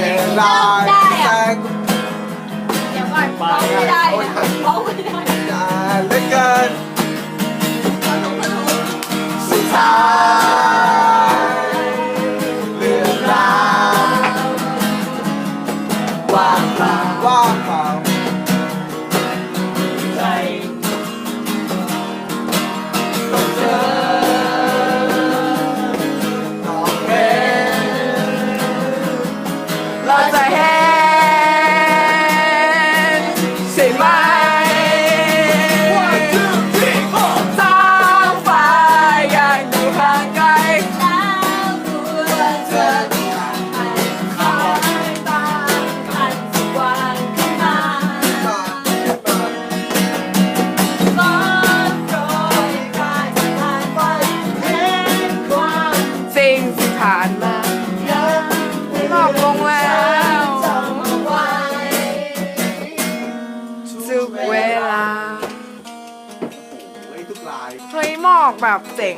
เวลาได้อะแต่เดี๋ยวก่อนร้องไม่ได้นะร้องไม่ได้นานเหลือเกินร้องไม่ได้สุดท้ายเรื่องราวว่างเปล่าว่างเปล่า เร ลาย เฮ้ยหมอกแบบเจ๋ง